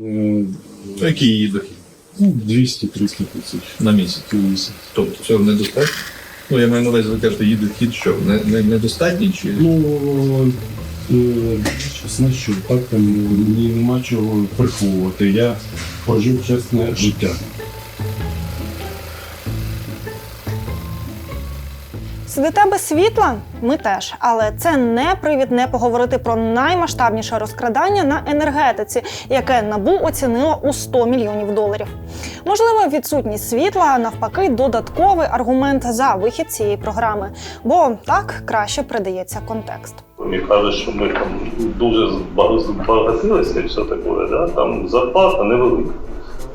Ну, Який її дохід ну, 200-300 тисяч на місяць? на місяць. Тобто цього недостатньо? Ну, я маю на увазі, ви кажете, її дохід що? Не, не, недостатній чи? Ну, е, чесно, що так там мені нема чого приховувати. Я прожив чесне життя. Сидите без світла? Ми теж, але це не привід не поговорити про наймасштабніше розкрадання на енергетиці, яке набу оцінило у 100 мільйонів доларів. Можливо, відсутність світла навпаки додатковий аргумент за вихід цієї програми, бо так краще придається контекст. Мені кажуть, що ми там дуже збагатилися і все таке, да? там зарплата невелика.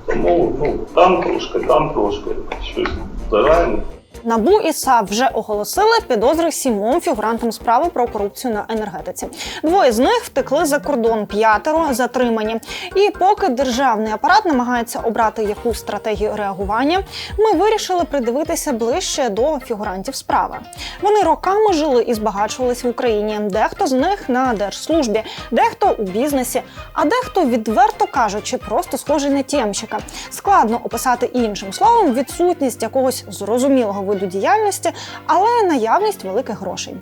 Тому ну, там трошки, там трошки щось збираємо. Набу і САП вже оголосили підозри сімом фігурантам справи про корупцію на енергетиці. Двоє з них втекли за кордон, п'ятеро затримані. І поки державний апарат намагається обрати якусь стратегію реагування, ми вирішили придивитися ближче до фігурантів справи. Вони роками жили і збагачувались в Україні. Дехто з них на держслужбі, дехто у бізнесі, а дехто, відверто кажучи, просто схожий на тємщика. Складно описати іншим словом відсутність якогось зрозумілого виду діяльності, але наявність великих грошей.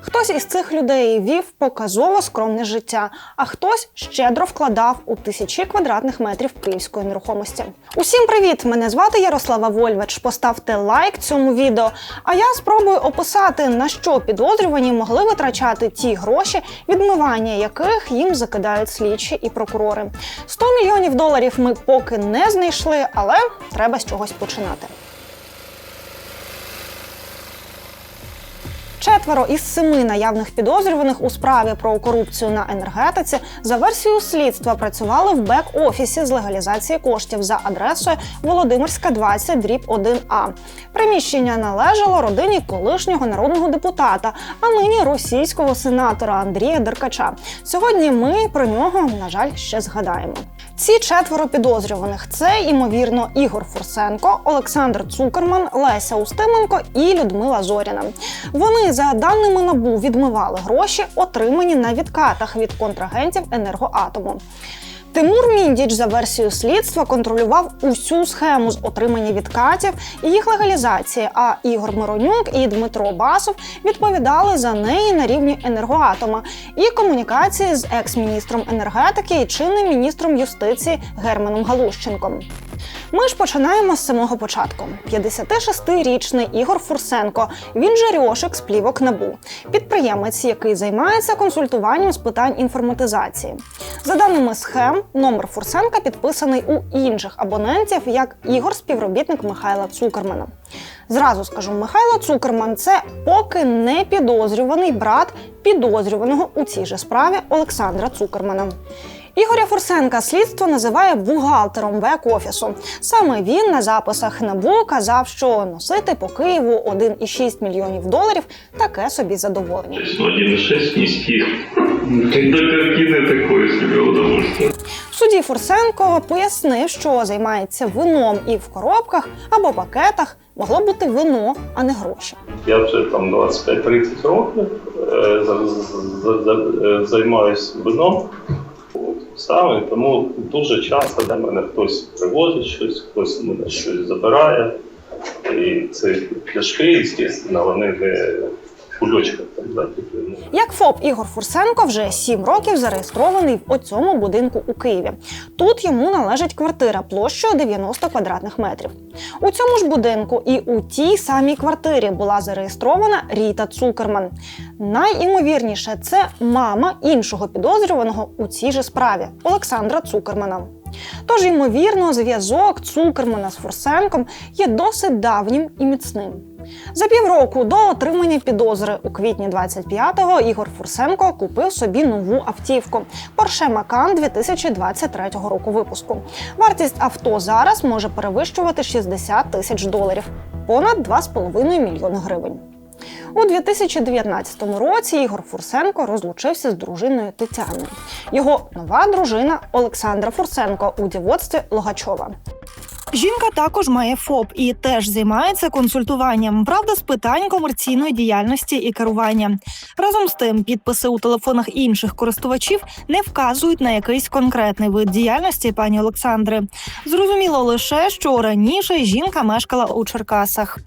Хтось із цих людей вів показово скромне життя, а хтось щедро вкладав у тисячі квадратних метрів київської нерухомості. Усім привіт! Мене звати Ярослава Вольвач. Поставте лайк цьому відео. А я спробую описати на що підозрювані могли витрачати ті гроші, відмивання яких їм закидають слідчі і прокурори. 100 мільйонів доларів ми поки не знайшли, але треба з чогось починати. Четверо із семи наявних підозрюваних у справі про корупцію на енергетиці за версією слідства працювали в бек-офісі з легалізації коштів за адресою Володимирська 20 дріб 1А. Приміщення належало родині колишнього народного депутата, а нині російського сенатора Андрія Деркача. Сьогодні ми про нього, на жаль, ще згадаємо. Ці четверо підозрюваних це ймовірно Ігор Фурсенко, Олександр Цукерман, Леся Устименко і Людмила Зоріна. Вони за даними набу відмивали гроші, отримані на відкатах від контрагентів енергоатому. Тимур Міндіч за версією слідства контролював усю схему з отримання відкатів і їх легалізації. А Ігор Миронюк і Дмитро Басов відповідали за неї на рівні енергоатома і комунікації з екс-міністром енергетики і чинним міністром юстиції Германом Галущенком. Ми ж починаємо з самого початку. 56-річний Ігор Фурсенко. Він же Рьошик з плівок набу, підприємець, який займається консультуванням з питань інформатизації. За даними схем, номер Фурсенка підписаний у інших абонентів як Ігор, співробітник Михайла Цукермана. Зразу скажу, Михайло Цукерман це поки не підозрюваний брат підозрюваного у цій же справі Олександра Цукермана. Ігоря Фурсенка слідство називає бухгалтером бек-офісу. Саме він на записах НАБУ казав, що носити по Києву 1,6 мільйонів доларів таке собі задоволення. Ну, 1,6 низьких. До картини такої собі удовольствие. В суді Фурсенко пояснив, що займається вином і в коробках або пакетах могло бути вино, а не гроші. Я вже там 25-30 років е, е, займаюсь вином. Саме тому дуже часто до мене хтось привозить щось, хтось мене щось забирає. І це пляшки, звісно, вони не кульочка там, да, типу, ну, Як ФОП Ігор Фурсенко вже сім років зареєстрований в оцьому будинку у Києві. Тут йому належить квартира площею 90 квадратних метрів. У цьому ж будинку і у тій самій квартирі була зареєстрована Ріта Цукерман. Найімовірніше, це мама іншого підозрюваного у цій же справі Олександра Цукермана. Тож, ймовірно, зв'язок Цукермана з Фурсенком є досить давнім і міцним. За півроку до отримання підозри у квітні 25-го Ігор Фурсенко купив собі нову автівку Porsche Macan 2023 року випуску. Вартість авто зараз може перевищувати 60 тисяч доларів, понад 2,5 мільйони гривень. У 2019 році Ігор Фурсенко розлучився з дружиною Тетяною. Його нова дружина Олександра Фурсенко у дівоцтві Логачова. Жінка також має ФОП і теж займається консультуванням, правда, з питань комерційної діяльності і керування. Разом з тим, підписи у телефонах інших користувачів не вказують на якийсь конкретний вид діяльності пані Олександри. Зрозуміло лише, що раніше жінка мешкала у Черкасах.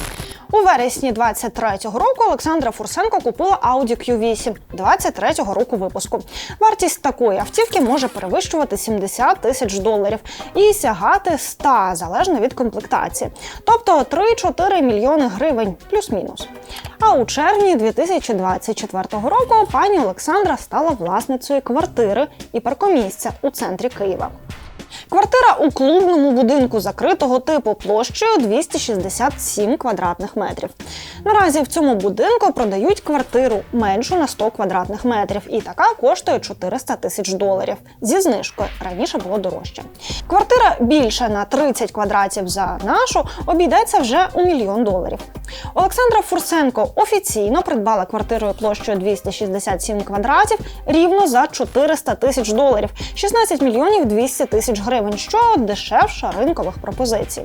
У вересні 23-го року Олександра Фурсенко купила Audi Q8 23-го року випуску. Вартість такої автівки може перевищувати 70 тисяч доларів і сягати 100, залежно від комплектації, тобто 3-4 мільйони гривень плюс-мінус. А у червні 2024 року пані Олександра стала власницею квартири і паркомісця у центрі Києва. Квартира у клубному будинку закритого типу площею 267 квадратних метрів. Наразі в цьому будинку продають квартиру меншу на 100 квадратних метрів, і така коштує 400 тисяч доларів зі знижкою. Раніше було дорожче. Квартира більша на 30 квадратів за нашу обійдеться вже у мільйон доларів. Олександра Фурсенко офіційно придбала квартирою площею 267 квадратів рівно за 400 тисяч доларів, 16 мільйонів 200 тисяч гривень, що дешевше ринкових пропозицій.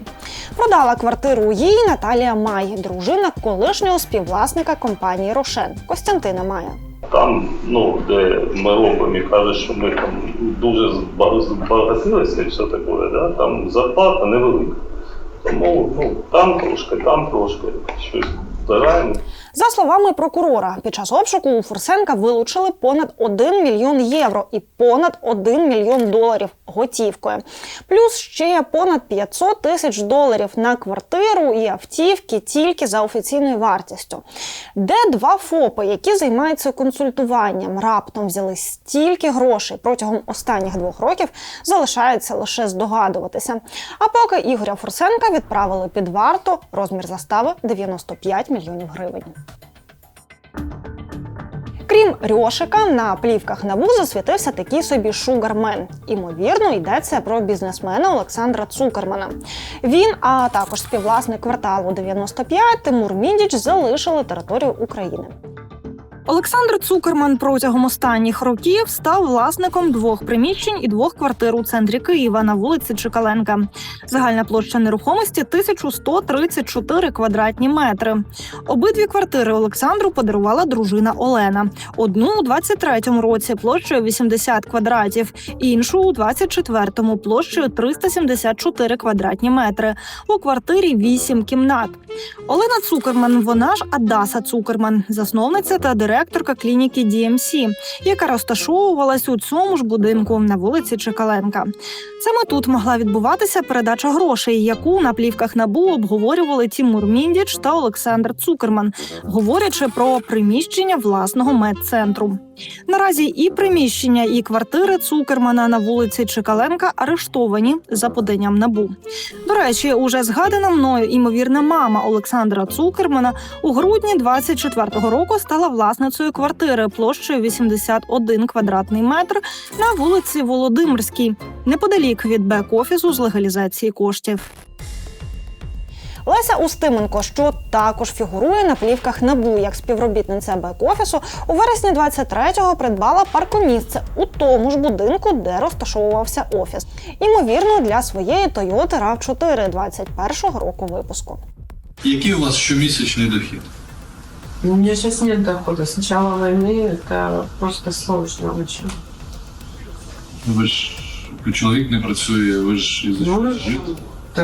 Продала квартиру їй Наталія Май, дружина колишнього співвласника компанії Рошен Костянтина Мая. Там, ну, де ми робимо і кажуть, що ми там дуже збагатилися і все таке, да? там зарплата невелика. Тому ну, там трошки, там трошки щось збираємо. За словами прокурора, під час обшуку у Фурсенка вилучили понад 1 мільйон євро і понад 1 мільйон доларів готівкою. Плюс ще понад 500 тисяч доларів на квартиру і автівки тільки за офіційною вартістю. Де два ФОПи, які займаються консультуванням, раптом взяли стільки грошей протягом останніх двох років, залишається лише здогадуватися. А поки Ігоря Фурсенка відправили під варту, розмір застави 95 мільйонів гривень. Крім Рьошика, на плівках НАБУ засвітився такий собі шугармен. Імовірно, йдеться про бізнесмена Олександра Цукермана. Він, а також співвласник кварталу 95 Тимур Міндіч залишили територію України. Олександр Цукерман протягом останніх років став власником двох приміщень і двох квартир у центрі Києва на вулиці Чекаленка. Загальна площа нерухомості 1134 квадратні метри. Обидві квартири Олександру подарувала дружина Олена. Одну у 23-му році площею 80 квадратів, іншу у 24-му площею 374 квадратні метри. У квартирі 8 кімнат. Олена Цукерман, вона ж Адаса Цукерман, засновниця та директорка клініки DMC, яка розташовувалась у цьому ж будинку на вулиці Чекаленка. Саме тут могла відбуватися передача грошей, яку на плівках набу обговорювали Тімур Міндіч та Олександр Цукерман, говорячи про приміщення власного медцентру. Наразі і приміщення, і квартири Цукермана на вулиці Чекаленка арештовані за поданням набу. До речі, уже згадана мною імовірна мама Олександра Цукермана у грудні 24-го року стала власницею квартири площею 81 квадратний метр на вулиці Володимирській, неподалік від бек-офісу з легалізації коштів. Леся Устименко, що також фігурує на плівках НАБУ як співробітниця бек-офісу, у вересні 23-го придбала паркомісце у тому ж будинку, де розташовувався офіс. Ймовірно, для своєї Toyota RAV4 21-го року випуску. Який у вас щомісячний дохід? Ну, У меня сейчас нет дохода. С начала войны это просто сложно очень. Ви ж чоловік не працює, ви ж із Ну, жити.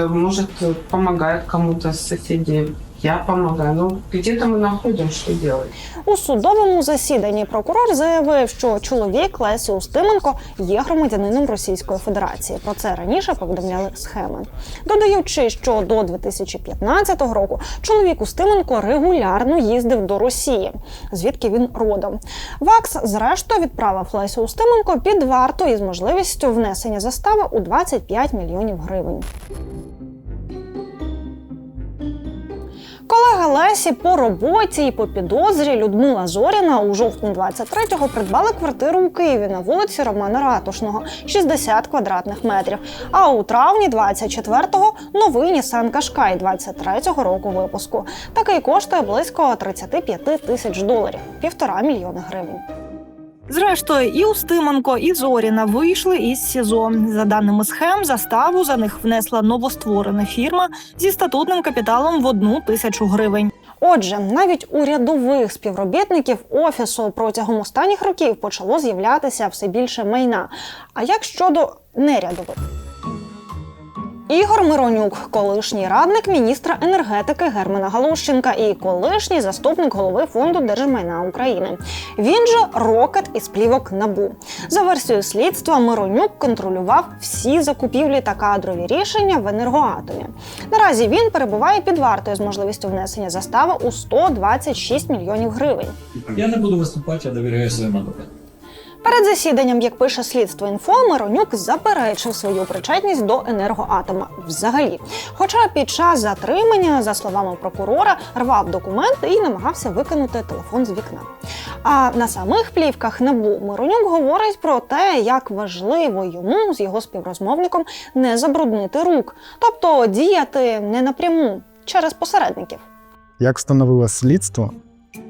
Может, помогает кому-то с соседей. Я помогаю. Ну, где-то мы находим, что делать. У судовому засіданні прокурор заявив, що чоловік Лесі Устименко є громадянином Російської Федерації. Про це раніше повідомляли схеми. Додаючи, що до 2015 року чоловік Устименко регулярно їздив до Росії, звідки він родом. ВАКС, зрештою, відправив Лесю Устименко під варту із можливістю внесення застави у 25 мільйонів гривень. Колега Лесі по роботі і по підозрі Людмила Зоріна у жовтні 23-го придбала квартиру у Києві на вулиці Романа Ратушного 60 квадратних метрів. А у травні 24-го новий Нісан Кашкай 23-го року випуску. Такий коштує близько 35 тисяч доларів, півтора мільйони гривень. Зрештою, і Устименко, і Зоріна вийшли із СІЗО. За даними схем, заставу за них внесла новостворена фірма зі статутним капіталом в одну тисячу гривень. Отже, навіть у рядових співробітників офісу протягом останніх років почало з'являтися все більше майна. А як щодо нерядових? Ігор Миронюк, колишній радник міністра енергетики Германа Галущенка і колишній заступник голови фонду держмайна України. Він же рокет із плівок набу. За версією слідства, Миронюк контролював всі закупівлі та кадрові рішення в енергоатомі. Наразі він перебуває під вартою з можливістю внесення застави у 126 мільйонів гривень. Я не буду виступати, я довіряю своїм адвокатам. Перед засіданням, як пише слідство інфо, Миронюк заперечив свою причетність до енергоатома взагалі. Хоча під час затримання, за словами прокурора, рвав документи і намагався викинути телефон з вікна. А на самих плівках НАБУ Миронюк говорить про те, як важливо йому з його співрозмовником не забруднити рук, тобто діяти не напряму через посередників. Як встановило слідство,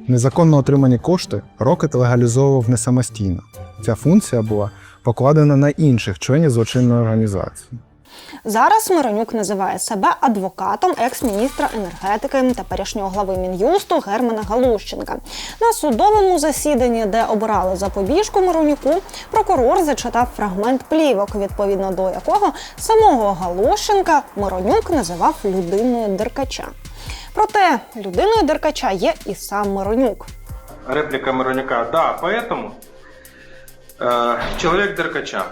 незаконно отримані кошти Рокет легалізовував не самостійно. Ця функція була покладена на інших членів злочинної організації. Зараз Миронюк називає себе адвокатом екс-міністра енергетики теперішнього глави мін'юсту Германа Галущенка. На судовому засіданні, де обирали запобіжку Миронюку, прокурор зачитав фрагмент плівок, відповідно до якого самого Галущенка Миронюк називав людиною деркача. Проте людиною деркача є і сам Миронюк. Реплика Миронюка. Да, поэтому э, человек Деркача.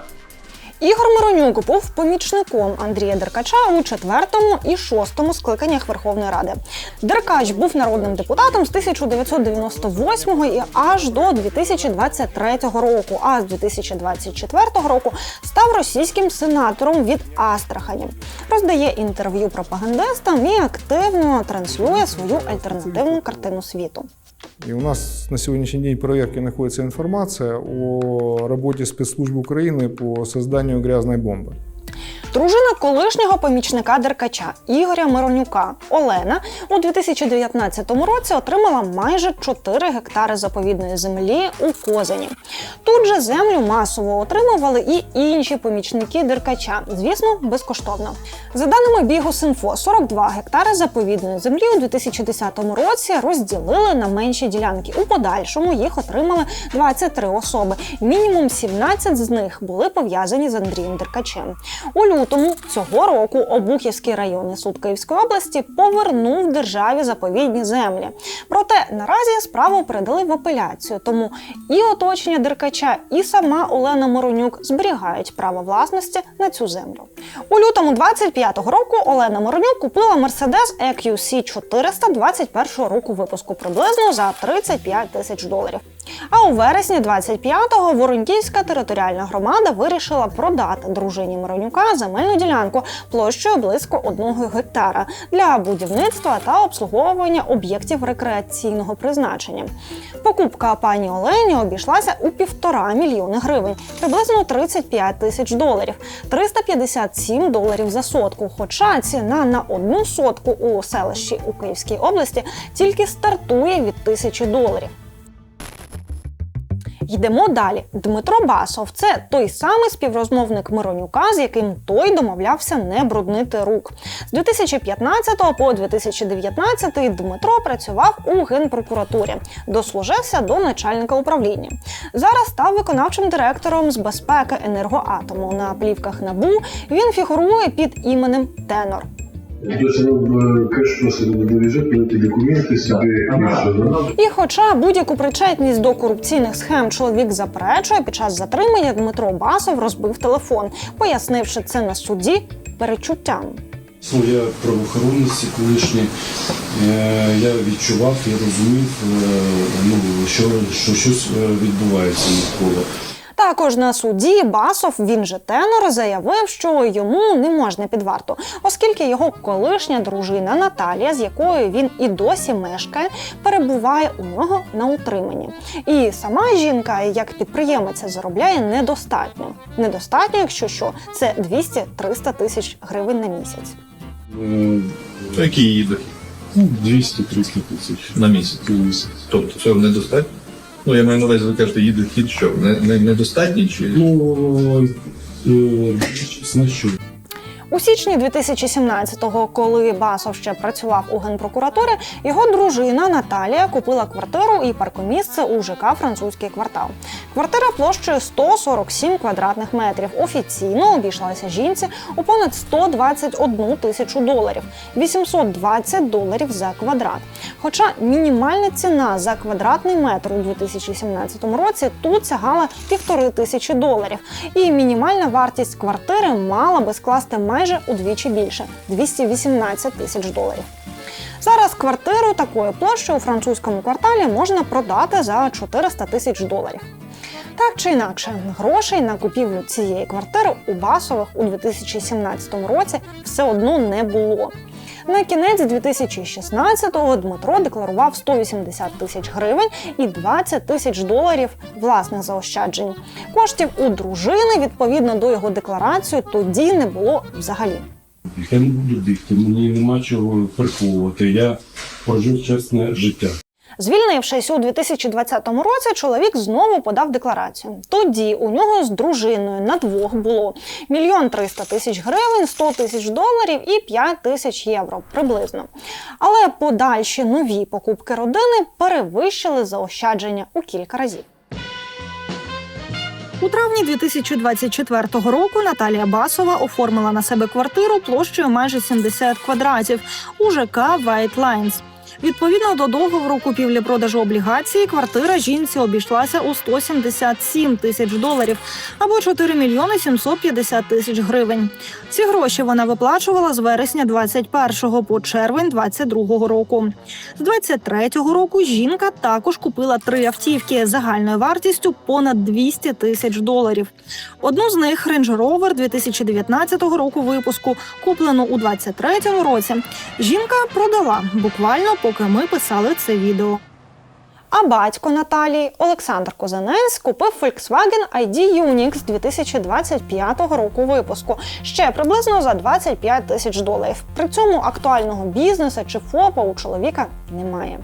Ігор Миронюк був помічником Андрія Деркача у четвертому і шостому скликаннях Верховної Ради. Деркач був народним депутатом з 1998 і аж до 2023 року. А з 2024 року став російським сенатором від Астрахані. Роздає інтерв'ю пропагандистам і активно транслює свою альтернативну картину світу. И у нас на сегодняшний день в проверке информация о работе спецслужб Украины по созданию грязной бомбы. Дружина колишнього помічника Деркача Ігоря Миронюка Олена у 2019 році отримала майже 4 гектари заповідної землі у Козині. Тут же землю масово отримували і інші помічники Деркача, звісно, безкоштовно. За даними Бігус.Інфо, 42 гектари заповідної землі у 2010 році розділили на менші ділянки. У подальшому їх отримали 23 особи. Мінімум 17 з них були пов'язані з Андрієм Деркачем. У лютому цього року Обухівський районний суд Київської області повернув державі заповідні землі. Проте наразі справу передали в апеляцію, тому і оточення Деркача, і сама Олена Моронюк зберігають право власності на цю землю. У лютому 25-го року Олена Моронюк купила Mercedes EQC 400 21-го року випуску приблизно за 35 тисяч доларів. А у вересні 25-го Воронківська територіальна громада вирішила продати дружині Миронюка земельну ділянку площею близько одного гектара для будівництва та обслуговування об'єктів рекреаційного призначення. Покупка пані Олені обійшлася у півтора мільйони гривень, приблизно 35 тисяч доларів, 357 доларів за сотку. Хоча ціна на одну сотку у селищі у Київській області тільки стартує від тисячі доларів. Йдемо далі. Дмитро Басов це той самий співрозмовник Миронюка, з яким той домовлявся не бруднити рук. З 2015 по 2019 Дмитро працював у генпрокуратурі, дослужився до начальника управління. Зараз став виконавчим директором з безпеки енергоатому. На плівках набу він фігурує під іменем Тенор. То есть оно в кэш просто не лежит, но эти документы себе и все, да? І хоча будь-яку причетність до корупційних схем чоловік заперечує, під час затримання Дмитро Басов розбив телефон, пояснивши це на суді перечуттям. Ну, я правоохоронець колишній, е, я відчував, я розумів, е, ну, що, що щось е, відбувається навколо. Також на суді Басов, він же тенор, заявив, що йому не можна під варту, оскільки його колишня дружина Наталія, з якою він і досі мешкає, перебуває у нього на утриманні. І сама жінка, як підприємиця, заробляє недостатньо. Недостатньо, якщо що, це 200-300 тисяч гривень на місяць. Який її дохід ну, 200-300 тисяч на місяць? на місяць. Тобто цього недостатньо? Ну, я маю на увазі, ви кажете, їде хід що? Не, не, недостатній чи? Ну, е, що У січні 2017-го, коли Басов ще працював у генпрокуратурі, його дружина Наталія купила квартиру і паркомісце у ЖК Французький квартал. Квартира площею 147 квадратних метрів. Офіційно обійшлася жінці у понад 121 тисячу доларів 820 доларів за квадрат. Хоча мінімальна ціна за квадратний метр у 2017 році тут сягала півтори тисячі доларів, і мінімальна вартість квартири мала би скласти майже удвічі більше 218 тисяч доларів. Зараз квартиру такої площі у французькому кварталі можна продати за 400 тисяч доларів. Так чи інакше, грошей на купівлю цієї квартири у Басових у 2017 році все одно не було. На кінець 2016-го Дмитро декларував 180 тисяч гривень і 20 тисяч доларів власних заощаджень. Коштів у дружини відповідно до його декларації тоді не було взагалі. я не буду бігти, мені нема чого приховувати. Я прожив чесне життя. Звільнившись у 2020 році, чоловік знову подав декларацію. Тоді у нього з дружиною на двох було мільйон триста тисяч гривень, 100 тисяч доларів і 5 тисяч євро приблизно. Але подальші нові покупки родини перевищили заощадження у кілька разів. У травні 2024 року Наталія Басова оформила на себе квартиру площею майже 70 квадратів у ЖК White Lines. Відповідно до договору купівлі-продажу облігації, квартира жінці обійшлася у 177 тисяч доларів або 4 мільйони 750 тисяч гривень. Ці гроші вона виплачувала з вересня 21 по червень 22 року. З 23 року жінка також купила три автівки загальною вартістю понад 200 тисяч доларів. Одну з них Range Rover 2019 року випуску, куплену у 23 році. Жінка продала буквально, поки ми писали це відео. А батько Наталії Олександр Козанець купив Volkswagen ID Unix 2025 року випуску ще приблизно за 25 тисяч доларів. При цьому актуального бізнесу чи ФОПа у чоловіка немає.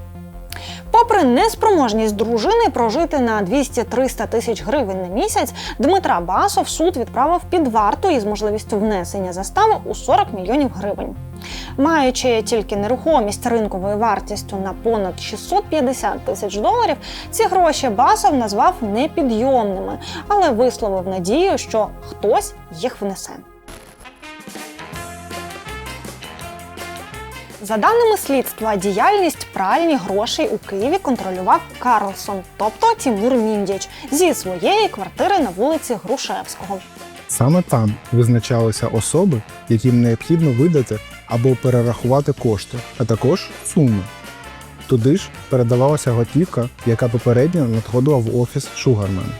Попри неспроможність дружини прожити на 200-300 тисяч гривень на місяць, Дмитра Басов суд відправив під варту із можливістю внесення застави у 40 мільйонів гривень. Маючи тільки нерухомість ринковою вартістю на понад 650 тисяч доларів, ці гроші Басов назвав непідйомними, але висловив надію, що хтось їх внесе. За даними слідства, діяльність пральні грошей у Києві контролював Карлсон, тобто Тімур Міндіч, зі своєї квартири на вулиці Грушевського. Саме там визначалися особи, яким необхідно видати або перерахувати кошти, а також суми. Туди ж передавалася готівка, яка попередньо надходила в офіс Шугармен.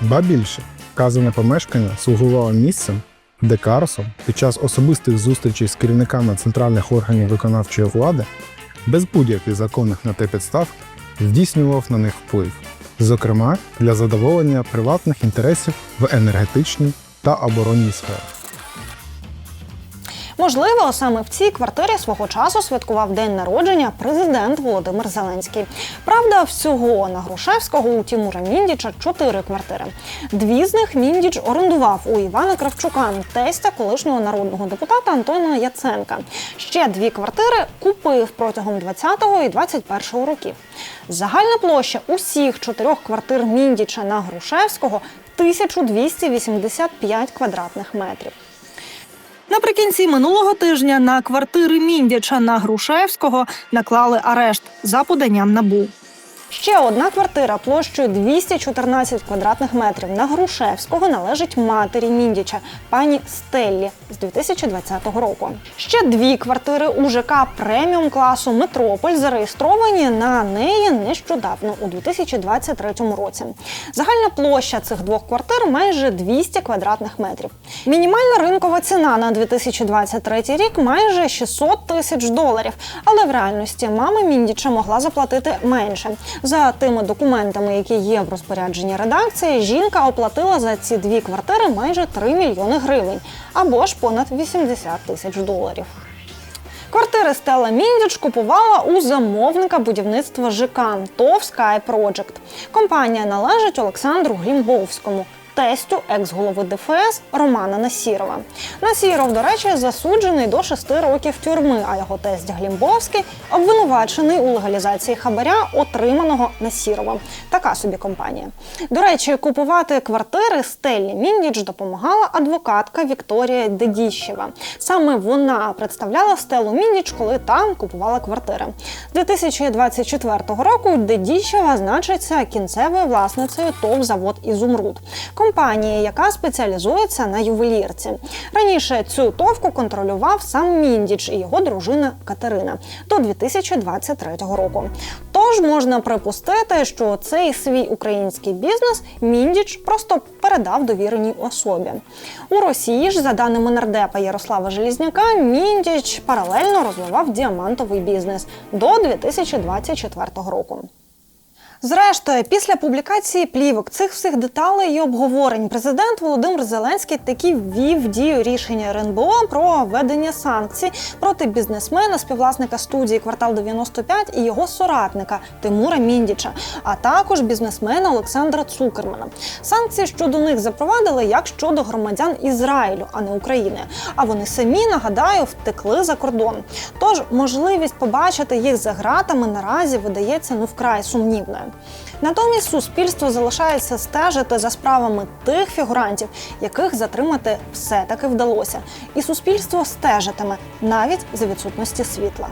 Ба більше, вказане помешкання слугувало місцем, де Карсон під час особистих зустрічей з керівниками центральних органів виконавчої влади без будь-яких законних на те підстав здійснював на них вплив, зокрема для задоволення приватних інтересів в енергетичній та оборонній сферах. Можливо, саме в цій квартирі свого часу святкував день народження президент Володимир Зеленський. Правда, всього на Грушевського у Тімура Міндіча чотири квартири. Дві з них Міндіч орендував у Івана Кравчука, тестя колишнього народного депутата Антона Яценка. Ще дві квартири купив протягом 20-го і 21-го років. Загальна площа усіх чотирьох квартир Міндіча на Грушевського 1285 квадратних метрів. Наприкінці минулого тижня на квартири Міндяча на Грушевського наклали арешт за поданням набу. Ще одна квартира площею 214 квадратних метрів на Грушевського належить матері Міндіча, пані Стеллі з 2020 року. Ще дві квартири у ЖК преміум класу Метрополь зареєстровані на неї нещодавно у 2023 році. Загальна площа цих двох квартир майже 200 квадратних метрів. Мінімальна ринкова ціна на 2023 рік майже 600 тисяч доларів. Але в реальності мама Міндіча могла заплатити менше. За тими документами, які є в розпорядженні редакції, жінка оплатила за ці дві квартири майже 3 мільйони гривень або ж понад 80 тисяч доларів. Квартири Стелла Міндіч купувала у замовника будівництва ЖК ТОВ Sky Project. Компанія належить Олександру Глімбовському. Тестю екс-голови ДФС Романа Насірова. Насіров, до речі, засуджений до шести років тюрми, а його тесть Глімбовський обвинувачений у легалізації хабаря, отриманого Насіровим. Така собі компанія. До речі, купувати квартири Стеллі Міндіч допомагала адвокатка Вікторія Дедіщева. Саме вона представляла Стеллу Міндіч, коли там купувала квартири. З 2024 року Дедіщева значиться кінцевою власницею ТОВ завод Ізумруд компанії, яка спеціалізується на ювелірці. Раніше цю товку контролював сам Міндіч і його дружина Катерина до 2023 року. Тож можна припустити, що цей свій український бізнес Міндіч просто передав довіреній особі. У Росії ж, за даними нардепа Ярослава Желізняка, Міндіч паралельно розвивав діамантовий бізнес до 2024 року. Зрештою, після публікації плівок цих всіх деталей і обговорень, президент Володимир Зеленський таки ввів дію рішення РНБО про введення санкцій проти бізнесмена, співвласника студії Квартал 95 і його соратника Тимура Міндіча, а також бізнесмена Олександра Цукермана. Санкції щодо них запровадили як щодо громадян Ізраїлю, а не України. А вони самі нагадаю втекли за кордон. Тож можливість побачити їх за ґратами наразі видається ну вкрай сумнівною. Натомість суспільство залишається стежити за справами тих фігурантів, яких затримати все таки вдалося, і суспільство стежитиме навіть за відсутності світла.